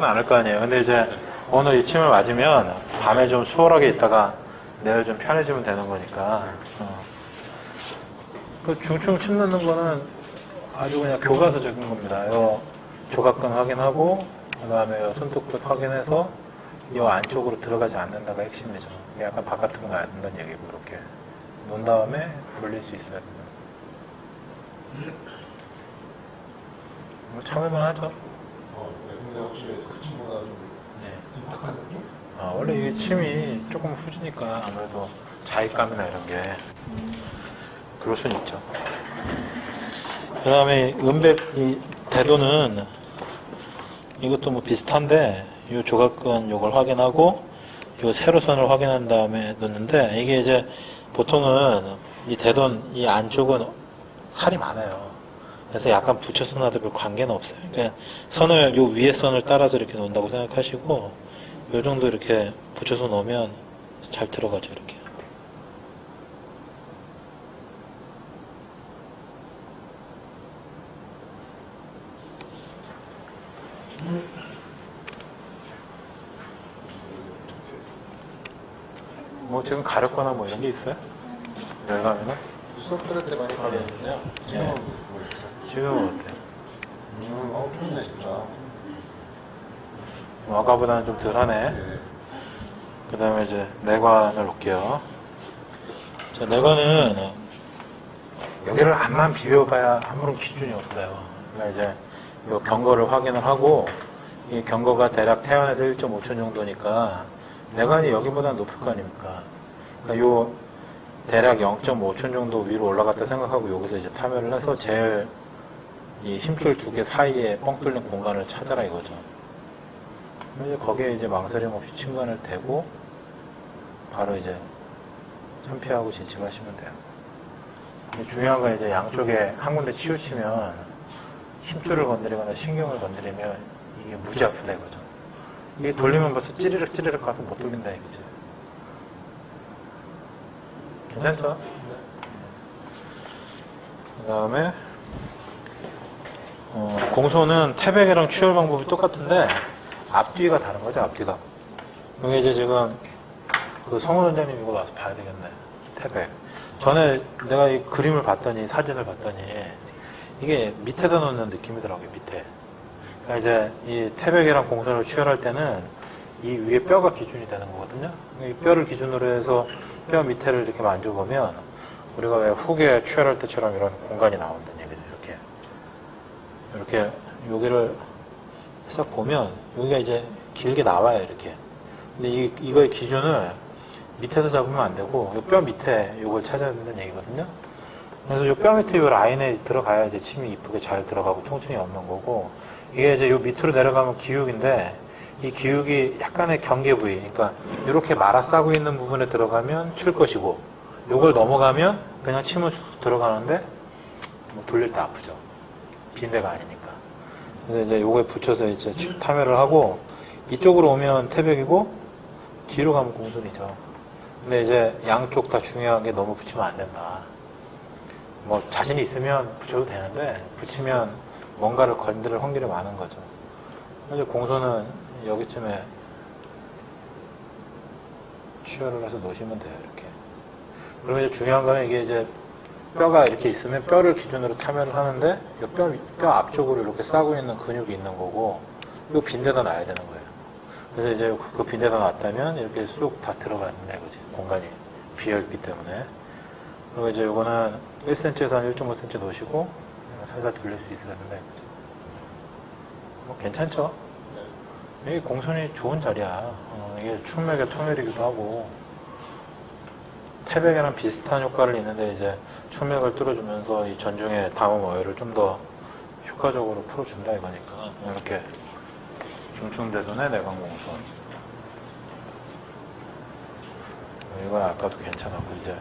그러진 않을 거 아니에요. 근데 이제 오늘 이 침을 맞으면 밤에 좀 수월하게 있다가 내일 좀 편해지면 되는 거니까. 어. 그 중충 침 넣는 거는 아주 그냥 교과서적인 겁니다. 요 조각근 확인하고 그다음에 요 손톱끝 확인해서 이 안쪽으로 들어가지 않는다가 핵심이죠. 약간 바깥으로 놔야 된다는 얘기고 이렇게 놓은 다음에 돌릴 수 있어야 된다. 뭐 참을만 하죠. 어, 네, 근데 확실히 그 친구가 좀 네. 둔탁한 느낌? 아, 원래 이게 침이 조금 후지니까 아무래도 자익감이나 이런 게 그럴 수는 있죠. 그 다음에 은백 이 대도는 이것도 뭐 비슷한데 이 조각근 요걸 확인하고 요 세로선을 확인한 다음에 넣는데 이게 이제 보통은 이 대돈 이 안쪽은 살이 많아요. 그래서 약간 붙여서 놔도 별 관계는 없어요. 그러니까 선을 요 위에 선을 따라서 이렇게 놓는다고 생각하시고 요 정도 이렇게 붙여서 놓으면 잘 들어가죠 이렇게. 뭐 지금 가렵거나 뭐 이런 게 있어요? 열감이나? 수업 들을 때 많이 네. 모르겠어요. 지금은 어때? 음, 어, 좋네, 진짜. 뭐 아까보다는 좀 덜하네. 네. 그 다음에 이제 내관을 놓을게요. 자, 내관은 여기를 앞만 비벼봐야 아무런 기준이 없어요. 그러니까 이제 이 경거를 확인을 하고 이 경거가 대략 태안에서 1.5천 정도니까 내관이 여기보다 높을 거 아닙니까? 그러니까 요 대략 0.5천 정도 위로 올라갔다 생각하고 여기서 이제 타멸을 해서 제일 이 힘줄 두 개 사이에 뻥 뚫린 공간을 찾아라 이거죠. 이제 거기에 이제 망설임 없이 침관을 대고 바로 이제 참피하고 진침하시면 돼요. 중요한 건 이제 양쪽에 한 군데 치우치면 힘줄을 건드리거나 신경을 건드리면 이게 무지 아프다 이거죠. 이게 돌리면 벌써 찌르륵 찌르륵 가서 못 돌린다 얘기죠. 괜찮죠? 그 다음에 어, 공소는 태백이랑 취열 방법이 똑같은데 앞뒤가 다른 거죠 앞뒤가. 이게 이제 지금 그 성우 원장님 이거 와서 봐야 되겠네 태백. 전에 내가 이 그림을 봤더니 사진을 봤더니 이게 밑에다 놓는 느낌이더라고요 밑에. 그러니까 이제 이 태백이랑 공소를 취열할 때는 이 위에 뼈가 기준이 되는 거거든요. 이 뼈를 기준으로 해서 뼈 밑에를 이렇게 만져보면 우리가 왜 후계 취열할 때처럼 이런 공간이 이렇게 이렇게 여기를 싹 보면 여기가 이제 길게 나와요 이렇게. 근데 이, 이거의 기준을 밑에서 잡으면 안 되고 이 뼈 밑에 이걸 찾아야 된다는 얘기거든요. 그래서 이 뼈 밑에 이 라인에 들어가야 이제 침이 이쁘게 잘 들어가고 통증이 없는 거고 이게 이제 요 밑으로 내려가면 기육인데 이 기육이 약간의 경계 부위 그러니까 이렇게 말아 싸고 있는 부분에 들어가면 칠 것이고 요걸 넘어가면 그냥 쑥 들어가는데 뭐 돌릴 때 아프죠 빈대가 아니니까 그래서 이제 요거에 붙여서 이제 치- 타멸을 하고 이쪽으로 오면 태백이고 뒤로 가면 공손이죠. 근데 이제 양쪽 다 중요한 게 너무 붙이면 안 된다. 뭐 자신이 있으면 붙여도 되는데 붙이면 뭔가를 건드릴 확률이 많은 거죠. 이제 공손은 여기쯤에 취열을 해서 놓으시면 돼요. 이렇게. 그러면 이제 중요한 거는 이게 이제 뼈가 이렇게 있으면 뼈를 기준으로 타멸을 하는데 이 뼈, 뼈 앞쪽으로 이렇게 싸고 있는 근육이 있는 거고 이 빈대가 나야 되는 거예요. 그래서 이제 그 빈대가 났다면 이렇게 쑥 다 들어가는 거지 공간이 비어있기 때문에 그리고 이제 이거는 1cm에서 한 1.5cm 놓으시고 살살 돌릴 수 있어야 된다 이거죠. 뭐 괜찮죠? 이게 공손이 좋은 자리야. 어, 이게 충맥의 통혈이기도 하고 태백이랑 비슷한 효과를 있는데 이제 충맥을 뚫어주면서 이 전중의 담음 어혈을 좀 더 효과적으로 풀어준다 이거니까 이렇게 중충대둔의 내광공손 이건 아까도 괜찮았고 이제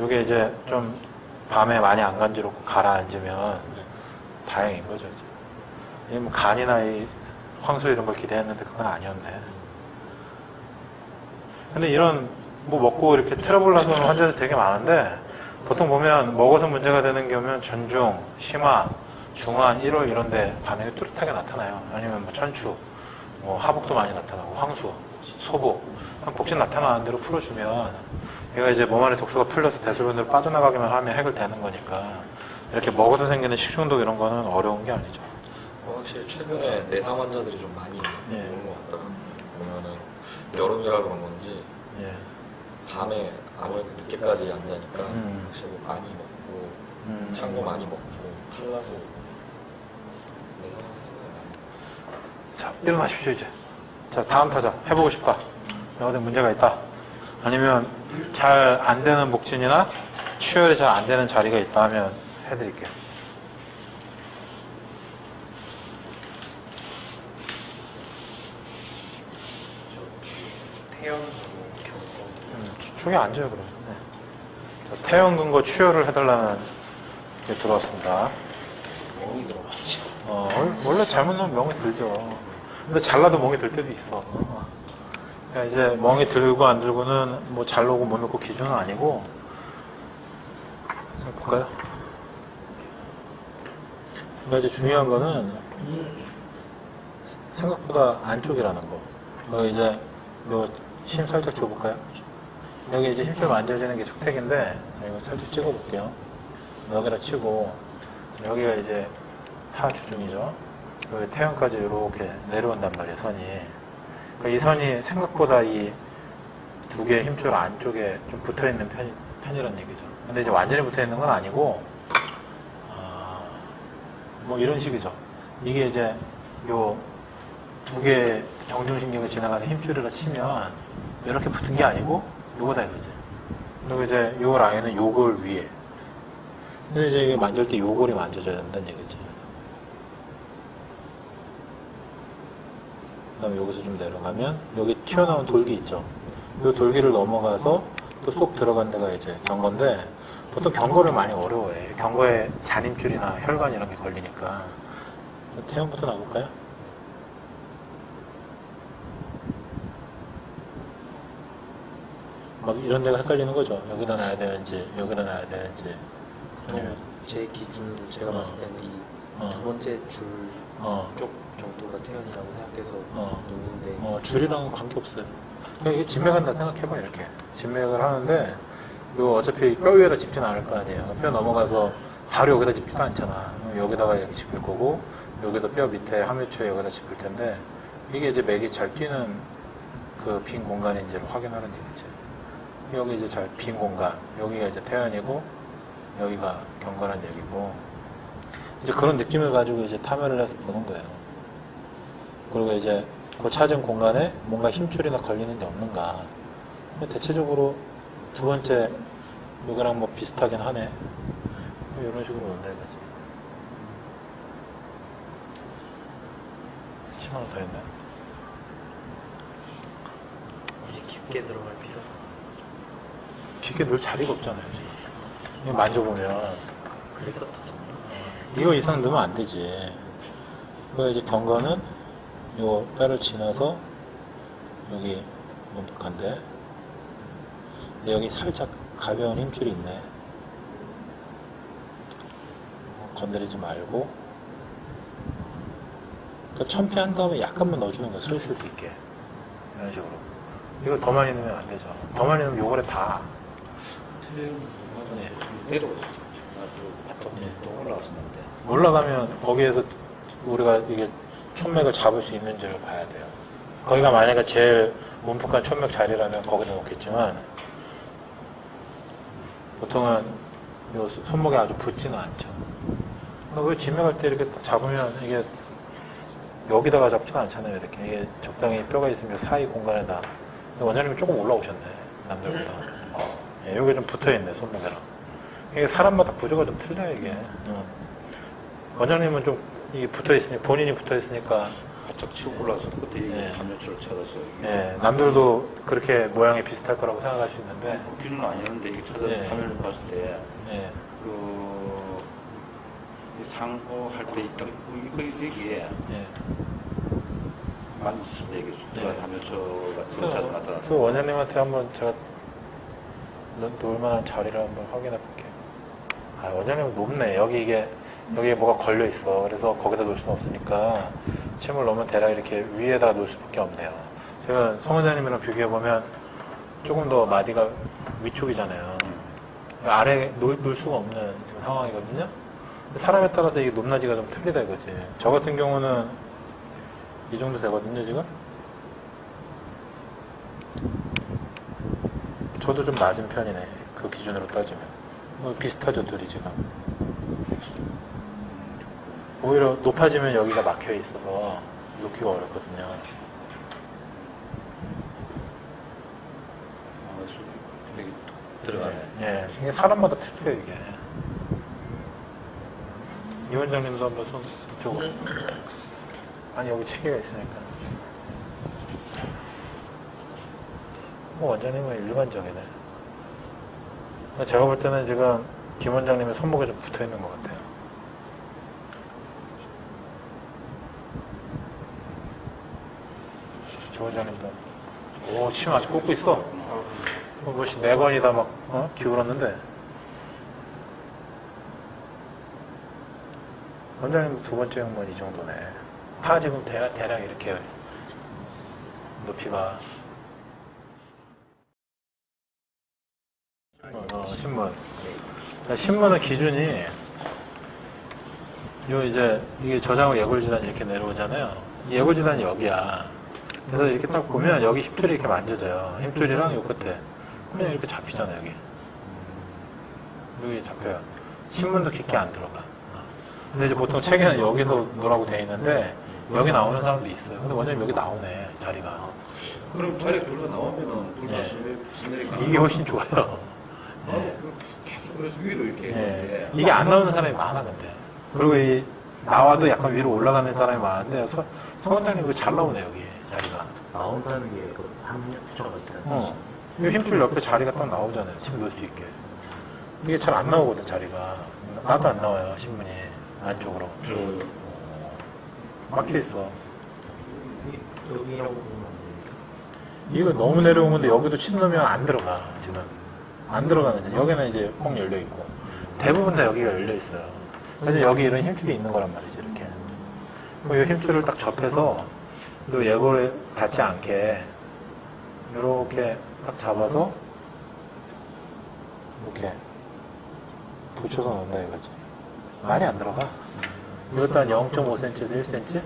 이게 이제 좀 밤에 많이 안 간지럽고 가라앉으면 다행인 거죠 이제. 이뭐 간이나 이 황소 이런 걸 기대했는데 그건 아니었네. 근데 이런 뭐 먹고 이렇게 트러블 나서는 환자들 되게 많은데 보통 보면 먹어서 문제가 되는 경우면 전중, 심화, 중환, 1월 이런 데 반응이 뚜렷하게 나타나요. 아니면 뭐 천추. 뭐 하복도 많이 나타나고 황수, 소복, 복신 나타나는 대로 풀어주면 얘가 이제 몸 안에 독소가 풀려서 대소변으로 빠져나가기만 하면 해결되는 거니까 이렇게 먹어서 생기는 식중독 이런 거는 어려운 게 아니죠. 어, 확실히 최근에 내상 환자들이 좀 많이 예. 오는 것 같더라고요. 보면은 여름이라 그런 건지 예. 밤에 아무래도 늦게까지 안 자니까 음. 확실히 많이 먹고 음. 찬거 많이 먹고 탈라서 자, 일어나십시오, 이제. 자, 다음 타자. 해보고 싶다. 어디 문제가 있다. 아니면 잘 안 되는 목진이나 추열이 잘 안 되는 자리가 있다 하면 해드릴게요. 태연하고 음, 쪽에 앉아요, 그러면. 네. 자, 태형 근거 추열을 해달라는 게 들어왔습니다. 멍이 들어가죠. 어, 원래 잘못 넣으면 멍이 들죠. 근데 잘라도 멍이 들 때도 있어. 그러니까 이제 멍이 들고 안 들고는 뭐 잘 놓고 못 놓고 기준은 아니고. 좀 볼까요? 그러니까 이제 중요한 거는 생각보다 안쪽이라는 거. 그 이제 요힘 살짝 줘볼까요? 여기 이제 힘줄 만져지는 게 촉택인데 자, 이거 살짝 찍어볼게요. 여기다 치고 여기가 이제 하주중이죠. 여기 태양까지 이렇게 내려온단 말이에요, 선이. 그러니까 이 선이 생각보다 이 두 개의 힘줄 안쪽에 좀 붙어 있는 편, 편이라는 얘기죠. 근데 이제 완전히 붙어 있는 건 아니고, 아, 뭐 이런 식이죠. 이게 이제 요 두 개의 정중신경에 지나가는 힘줄이라 치면 이렇게 붙은 게 아니고 요거다 이거지. 그리고 이제 요 라인은 요걸 위에. 근데 이제 이게 만질 때 요골이 만져져야 된다는 얘기지. 그 다음에 여기서 좀 내려가면 여기 튀어나온 돌기 있죠. 이 돌기를 넘어가서 또 쏙 들어간 데가 이제 경건데 보통 경거를 많이 어려워해. 경거에 잔임줄이나 혈관 이런 게 걸리니까. 태형부터 나볼까요? 막 이런 데가 헷갈리는 거죠. 여기다 놔야 되는지, 여기다 놔야 되는지. 아니면, 제 기준으로 제가 어. 봤을 때는 이두 어, 번째 줄 어, 쪽 정도가 태연이라고 생각해서 어. 놓는데 어, 줄이랑은 관계없어요. 그냥 이게 진맥한다 생각해봐, 이렇게. 진맥을 하는데, 이거 어차피 뼈 위에다 짚진 않을 거 아니에요. 뼈 넘어가서 바로 여기다 짚지도 않잖아. 여기다가 이렇게 짚을 거고, 여기도 뼈 밑에 함유처에 여기다 짚을 텐데, 이게 이제 맥이 잘 뛰는 그 빈 공간인지를 확인하는 얘기지. 여기 이제 잘 빈 공간, 여기가 이제 태연이고, 여기가 경건한 얘기고, 이제 그런 느낌을 가지고 이제 탐혈을 해서 보는 거예요. 그리고 이제 그 찾은 공간에 뭔가 힘줄이나 걸리는 게 없는가. 대체적으로 두 번째 여기랑 뭐 비슷하긴 하네. 뭐 이런 식으로 이거지. 침 하나 더 있네. 이제 깊게 들어갈 필요 깊게 넣을 자리가 없잖아요, 지금. 이거 만져보면. 타죠. 이거 이상 넣으면 안 되지. 그 이제 경건은 요 뼈를 지나서 여기 근데 여기 살짝 가벼운 힘줄이 있네. 건드리지 말고 그 천피한 다음에 약간만 넣어주는 거야. 슬슬 수 있게. 이런 식으로. 이걸 더 많이 넣으면 안 되죠. 더 많이 넣으면 요거에 다. 네. 내려오시죠. 예. 또 올라왔었는데. 올라가면 거기에서 우리가 이게 촌맥을 잡을 수 있는지를 봐야 돼요. 거기가 만약에 제일 문폭한 촌맥 자리라면 거기다 놓겠지만 보통은 요 손목에 아주 붙지는 않죠. 그러니까 왜 진맥할 때 이렇게 딱 잡으면 이게 여기다가 잡지가 않잖아요. 이렇게 이게 적당히 뼈가 있으면 사이 공간에다. 원장님이 조금 올라오셨네. 남들보다. 예, 여기 좀 붙어있네 손목에랑. 이게 사람마다 구조가 좀 틀려요 이게. 응. 원장님은 좀 이게 붙어 있으니 본인이 붙어 있으니까 바짝 치고 올라서 그때 예. 이 담요줄을 찾아서 예, 남들도 그렇게 모양이 비슷할 거라고 생각할 수 있는데 그 기준은 아니었는데 이게 찾아서 예. 화면을 봤을 때 예, 그, 이 상호 할 때 있다. 이거 여기에 예. 때 이게 숫자가 예. 담요처가 들어차서 나타났어. 그 원장님한테 한번 제가 놓- 놓을 만한 자리를 한번 확인해 볼게요. 아, 원장님은 높네. 여기 이게 여기에 뭐가 걸려 있어. 그래서 거기다 놓을 수는 없으니까 침을 넣으면 대략 이렇게 위에다 놓을 수밖에 없네요. 제가 송 원장님이랑 비교해 보면 조금 더 마디가 위쪽이잖아요. 아래 놓을, 놓을 수가 없는 지금 상황이거든요. 사람에 따라서 이게 높낮이가 좀 틀리다 이거지. 저 같은 경우는 이 정도 되거든요, 지금. 저도 좀 낮은 편이네. 그 기준으로 따지면. 뭐 비슷하죠, 둘이 지금. 오히려 높아지면 여기가 막혀 있어서 놓기가 어렵거든요. 아, 들어가네. 예, 이게 사람마다 틀려요, 이게. 이 원장님도 한번 손 이쪽으로. 아니, 여기 치개가 있으니까. 뭐, 원장님은 일반적이네. 제가 볼 때는 지금 김 원장님의 손목에 좀 붙어 있는 것 같아요. 조 원장님도. 오, 침 아직 꽂고 있어. 어, 뭐시 네 번이다 막 어? 기울었는데 원장님 두 번째 형만 이 정도네 다 지금 대략, 대략 이렇게 높이가 어, 신문 그러니까 신문의 기준이 요 이제 이게 저장후 예골질환 이렇게 내려오잖아요 이 예골질환이 여기야 그래서 이렇게 딱 보면 여기 힘줄이 이렇게 만져져요 힘줄이랑 요 끝에 그냥 이렇게 잡히잖아요, 여기. 여기 잡혀요. 신문도 깊게 안 들어가. 어. 근데 이제 보통 책에는 여기서 놓으라고 돼 있는데, 여기 나오는 사람도 있어요. 근데 원장님 여기 나오네, 자리가. 그럼 자리 둘다 예. 시내리까 이게 훨씬 좋아요. 계속 그래서 위로 이렇게 예. 했는데 이게 안 나오는 사람이 많아, 근데. 그리고 이, 나와도 약간 위로 올라가는 사람이 많은데, 서, 성 원장님 이거 잘 나오네, 여기, 자리가. 나온다는 게그 합력조가 있다는 어. 이 힘줄 옆에 자리가 딱 나오잖아요. 침 넣을 수 있게. 이게 잘 안 나오거든, 자리가. 나도 안 나와요, 신문이. 안쪽으로. 그, 막혀 있어. 여기라고 보면 안 됩니까? 이거 너무 내려온 건데 여기도 침 넣으면 안 들어가, 지금. 안 들어가는 지 여기는 이제 뻥 열려 있고. 대부분 다 여기가 열려 있어요. 그래서 여기 이런 힘줄이 있는 거란 말이지, 이렇게. 뭐이 힘줄을 딱 접해서 또 예골에 닿지 않게 이렇게 딱 잡아서 이렇게 붙여서 넣는다 이거지. 많이 안 들어가. 이것도 한 0.5cm에서 1cm?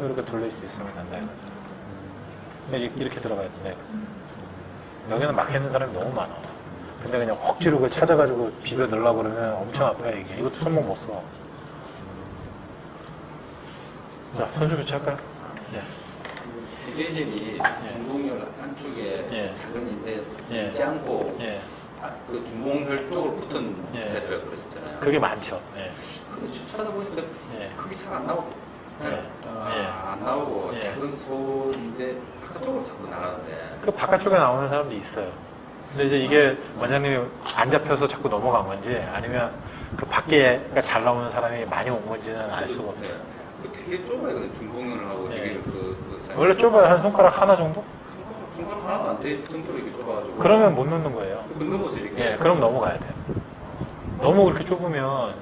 이렇게 돌릴 수 있으면 된다 이거지. 이렇게 들어가야 된다 이거지. 여기는 막혀있는 사람이 너무 많아. 근데 그냥 억지로 그걸 찾아가지고 비벼 넣으려고 그러면 엄청 아파요 이게. 이것도 손목 못 써. 자, 선수 교체할까요? 네. 디제이진이 중공열 안쪽에 예. 작은 인대 예. 있지 않고 예. 아, 그 중공열 쪽으로 붙은 예. 자리라고 그랬었잖아요. 그게 많죠. 예. 근데 찾아보니까 예. 크게 잘 안 나오고 잘 예. 아, 예. 안 나오고 예. 작은 소인데 바깥쪽으로 자꾸 나가는데 그 바깥쪽에 나오는 사람도 있어요. 근데 이제 이게 원장님이 안 잡혀서 자꾸 넘어간 건지 아니면 그 밖에 그러니까 잘 나오는 사람이 많이 온 건지는 알 수가 없죠. 네. 그 되게 좁아요. 근데 중공열을 하고 예. 되게 그, 그. 원래 좁아요. 한 손가락 하나 정도? 중간 하나도 안 돼. 정도로 이렇게 좁아가지고 그러면 못 넣는 거예요. 그 넘어서 이렇게 예, 그럼 넘어가야 돼요. 너무 그렇게 좁으면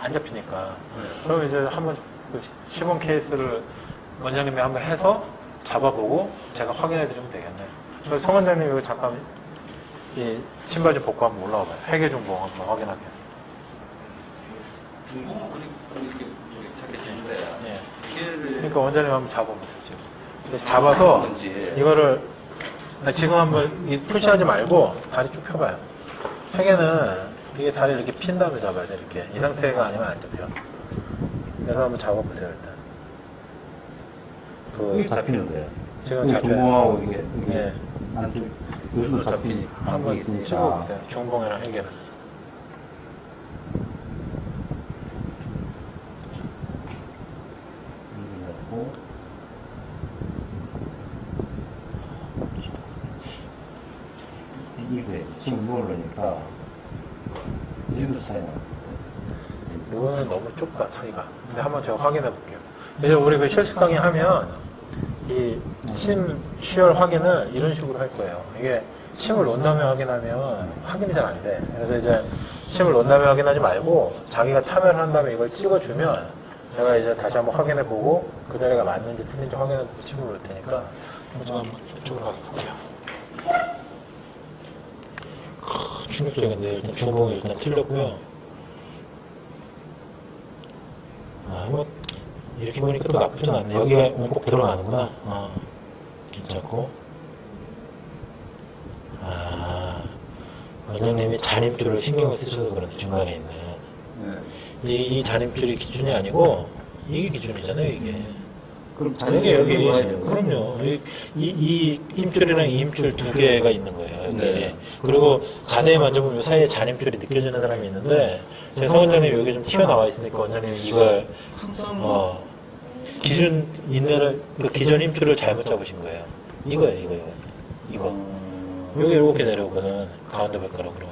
안 잡히니까. 그럼 이제 한번 그 시범 케이스를 원장님이 한번 해서 잡아보고 제가 확인해 드리면 되겠네요. 그래서 성 원장님 이거 잠깐 이 신발 좀 벗고 한번 올라와 봐요. 회계 중봉 한번 확인하게. 중공은 이렇게 예. 그러니까 원장님 한번 잡아보세요, 지금. 근데 잡아서 건지. 이거를 아, 지금 한번 이 푸시하지 말고 다리 쭉 펴봐요. 회계는 이게 다리 이렇게 핀 다음에 잡아야 돼, 이렇게. 이 상태가 아니면 안 잡혀. 그래서 한번 잡아보세요, 일단. 이게 그, 잡히는데 지금 이게 잡혀요. 중공하고 이게 이게 예. 안쪽 여기도 잡히니 한번 찍어보세요. 중봉이랑 회계는. 이게 지금 모르니까 이 정도 차이 나. 이거는 너무 좁다, 차이가. 근데 한번 제가 확인해 볼게요. 이제 우리 그 실습 강의 하면 이침 시열 확인을 이런 식으로 할 거예요. 이게 침을 놓은 다음에 확인하면 확인이 잘 안 돼. 그래서 이제 침을 놓은 다음에 확인하지 말고 자기가 탐혈을 한 다음에 이걸 찍어주면 제가 이제 다시 한번 확인해 보고 그 자리가 맞는지 틀린지 확인해 보고 치고 올 테니까 제가 한번 이쪽으로 가서 볼게요. 크, 충격적인데 일단 중봉이 일단 틀렸고요. 아, 뭐 이렇게 보니까 또 나쁘진 않네. 여기가 꼭 들어가는구나. 어, 괜찮고. 아, 원장님이 잔임줄을 신경을 쓰셔서 그런데 중간에 있는. 네. 이, 이 잔임줄이 기준이 아니고 이게 기준이잖아요, 이게. 그럼 여기 여기 들어가야죠. 그럼요. 이, 이, 이 힘줄이랑 이 힘줄 두 개가 있는 거예요. 여기. 네. 그리고 자세히 만져보면 이 사이에 잔임줄이 느껴지는 사람이 있는데 제성 원장님 여기 좀 튀어나와 있으니까 원장님 이걸 항상 어, 기준 인내를 그 기존 힘줄을 잘못 잡으신 거예요. 이거예요, 이거요. 이거. 어, 여기 이렇게 내려오거든 가운데 발가락으로.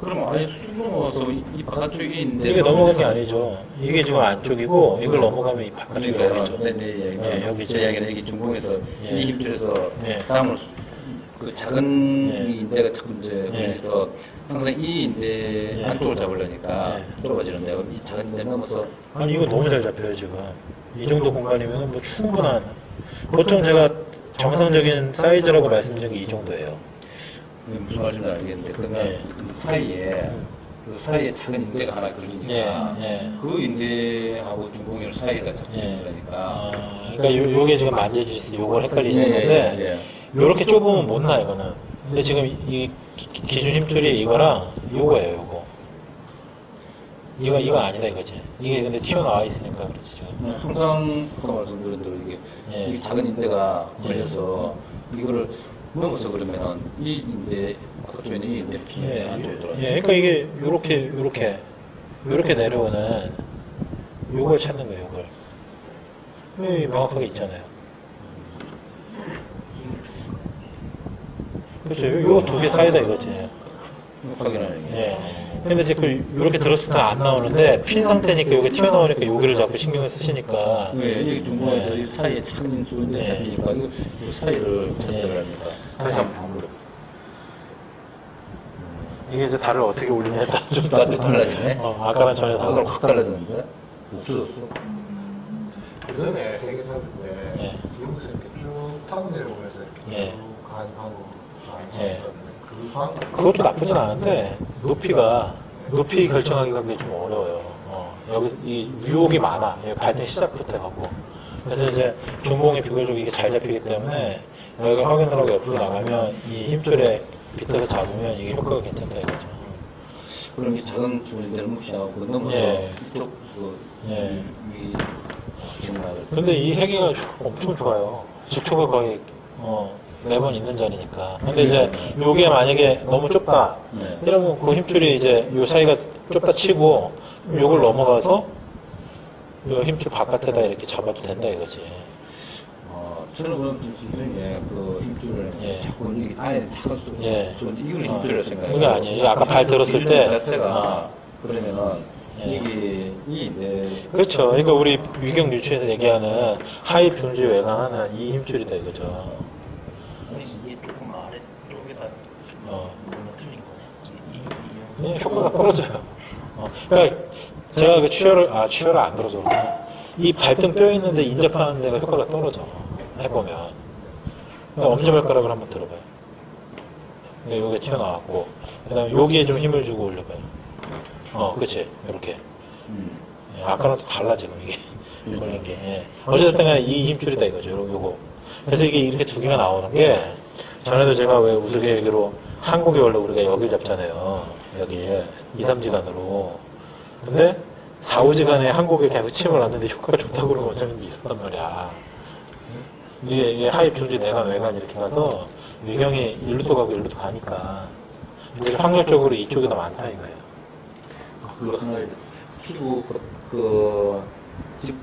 그럼 아예 쑥 넘어가서 이- 이 바깥쪽에 있는데 이게 넘어간 게 아니죠. 이게 지금 안쪽이고 이걸 넘어가면 이 바깥쪽이 그러니까요. 여기죠. 네, 네, 예, 예, 여기 제 이야기는 여기 중봉에서 예. 이 힘줄에서 예. 다음을 그 작은 예. 이 인대가 자꾸 이제 예. 그래서 항상 이 인대 예. 안쪽을 잡으려니까 예. 좁아지는데 이 작은 인대 넘어서 아니 이거 너무 잘 잡혀요 지금. 이 정도 공간이면 뭐 충분한. 보통 제가 정상적인 사이즈라고 말씀드린 게 이 정도예요. 무슨 말인지 알겠는데 그러면 예. 이 사이에 그 사이에 작은 인대가 하나 걸리니까 예, 예. 그 인대하고 중봉이 사이가 자꾸 예. 그러니까 아, 그러니까 요, 요게 지금 만져주실 때 요걸 헷갈리시는 예, 건데. 요렇게 좁으면 못 나, 이거는. 근데 지금 이 기- 기준 힘줄이 이거랑 요거예요, 요거. 이거, 이거 아니다, 이거지. 이게 근데 튀어나와 있으니까 그렇지, 지금. 항상 아까 말씀드린 대로 이게, 예. 이게 작은 인대가 예. 걸려서 이거를 넘어서 그러면은 이 인대 바깥쪽에 있는 이 인대를 예, 예, 안쪽으로 들어가요. 예, 그러니까 이게 요렇게, 요렇게, 요렇게 내려오는 요걸 찾는 거예요, 요걸. 여기 명확하게 있잖아요. 그렇죠. 요 두 개 사이다 이거지. 확인하는 게. 예. 근데 지금 이렇게 들었을 때 안 나오는데 핀 상태니까 여기 튀어나오니까 여기를 자꾸 신경을 쓰시니까. 예, 이 중간에서 예. 이 사이에 작은 인수인데 예. 잡히니까 이거 이 사이를 찾으려 예. 합니다. 다시 한번 봐보려 이게 이제 달을 어떻게 올리냐에 따라 좀좀 달라지네. 어, 아까랑 전혀 다르고. 확 달라졌는데 없어졌어. 예전에 대게 잡을 때 예. 여기서 이렇게 쭉 타고 내려오면서 이렇게 예. 쭉간 방으로 많이 예. 있었는데 그 방, 그것도 나쁘진 않은데 높이가 높이 결정하기가 그게 좀 어려워요. 어, 여기 이 유혹이 많아. 이 발등 시작부터 해갖고. 그래서 이제 중봉이 비교적 이게 잘 잡히기 때문에 여기 확인을 하고 옆으로 나가면 이 힘줄에 밑에서 잡으면 이게 효과가 괜찮다 이거죠. 그럼 이 작은 수인대를 무시하고 그 넘어서 예. 이쪽 그 예. 위 정말 근데 이 해기가 엄청 좋아요. 직초가 거의 어, 매번 있는 자리니까. 근데 이제 요게 만약에 너무 좁다. 네. 이러면 그 힘줄이 이제 요 사이가 좁다 치고 요걸 넘어가서 요 힘줄 바깥에다 이렇게 잡아도 된다 이거지. 어, 저는 그럼 지금 그 힘줄을 예. 자꾸 이게 안에 작은 수, 예. 수 이거는 어, 힘줄이라 생각해요. 그게 아니에요. 아까 발 들었을 이때 자체가 어. 그러면은 예. 이게 이 내. 그렇죠. 그러니까 우리 위경 유치에서 얘기하는 하입 중지 외관하는 이 힘줄이다 이거죠. 이게 조금 아래쪽에다 어. 물론 틀린 거네. 이, 이, 이, 예, 효과가 떨어져요. 어, 그러니까 제가 그 취혈을 아 취혈을 안 들어서. 이 발등 뼈 있는데 인접하는 데가 효과가 떨어져 해보면 그러니까 엄지발가락을 한번 들어봐요. 근데 여기 튀어나왔고 그다음에 여기에 좀 힘을 주고 올려봐요. 어, 그렇지 이렇게. 음. 예, 아까랑 또 달라 지금 이게 걸린 게. 예. 어쨌든 간에 이 힘줄이다 이거죠. 요- 요거. 그래서 이게 이렇게 두 개가 나오는 게 전에도 제가 왜 우스개 얘기로 한국이 원래 우리가 여길 잡잖아요. 여기 2, 3지간으로. 근데 4, 5지간에 한국에 계속 침을 놨는데 효과가 좋다고 그러는 원장님이 있었단 말이야. 이게, 이게 하입 중지 내관 외관 이렇게 가서 위경이 일루도 가고 일루도 가니까 근데 확률적으로 이쪽이 더 많다 이거예요. 그 하나 피부 그, 그 집,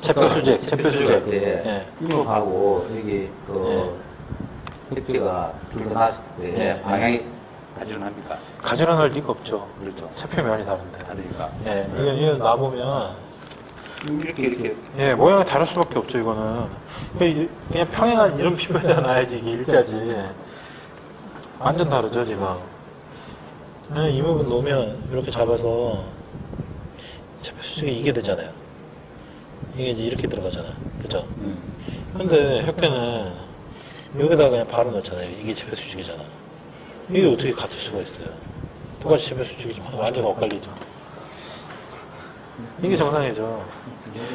체표 수직, 체표 수직. 때 예. 이목하고 여기 그 햇빛가 둘러 놨을 때 예. 방향이 가지런합니까? 가지런할 리가 없죠. 그렇죠. 체표 면이 다른데. 다르니까. 예, 이거, 이거 놔보면, 이렇게 이렇게 예, 모양이 다를 수밖에 없죠, 이거는. 그냥 그냥 평행한 이런 피부에다 놔야지, 이게 일자지. 완전 다르죠, 지금. 그냥 이 부분 놓으면, 이렇게 잡아서, 체표 수직이 이게 되잖아요. 이게 이제 이렇게 들어가잖아. 그죠? 음. 근데 혁계는 여기다가 그냥 바로 넣잖아요. 이게 체표 수직이잖아. 이게 어떻게 같을 수가 있어요? 똑같이 체표 수직이지만 완전 엇갈리죠. 이게 정상이죠.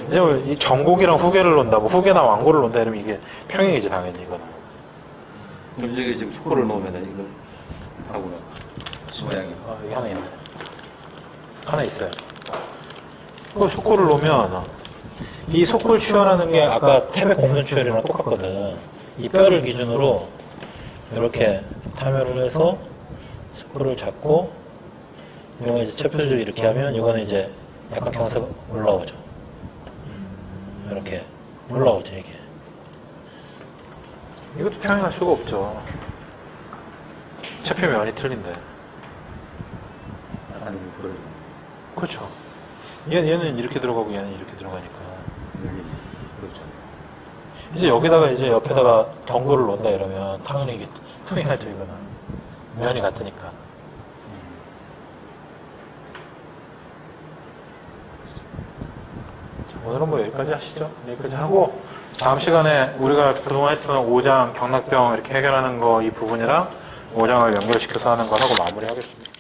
이제 뭐이 전곡이랑 후계를 놓는다, 뭐 후계나 완고를 놓는다 이러면 이게 평행이지 당연히 이거는. 여기 지금 속고를 놓으면 이거 하고요. 모양이. 아, 여기 하나 있네. 하나 있어요. 그 속골을 놓으면 이 속골 추혈하는 게 아까 태백 공전 추혈이랑 똑같거든. 이 뼈를 기준으로 이렇게 타멸을 해서 속골을 잡고 이거 이제 체표주 이렇게 하면 이거는 이제 약간 경사가 올라오죠. 이렇게 올라오죠 이게. 이것도 평행할 수가 없죠. 체표 면이 틀린데. 아니, 그걸 그렇죠. 얘, 얘는 이렇게 들어가고 얘는 이렇게 들어가니까. 이제 여기다가 이제 옆에다가 경고를 놓는다 이러면 당연히 이게 통행하죠, 이거는. 면이 같으니까. 자, 오늘은 뭐 여기까지 하시죠. 여기까지 하고, 다음 시간에 우리가 그동안 했던 5장 경락병 이렇게 해결하는 거 이 부분이랑 5장을 연결시켜서 하는 거 하고 마무리하겠습니다.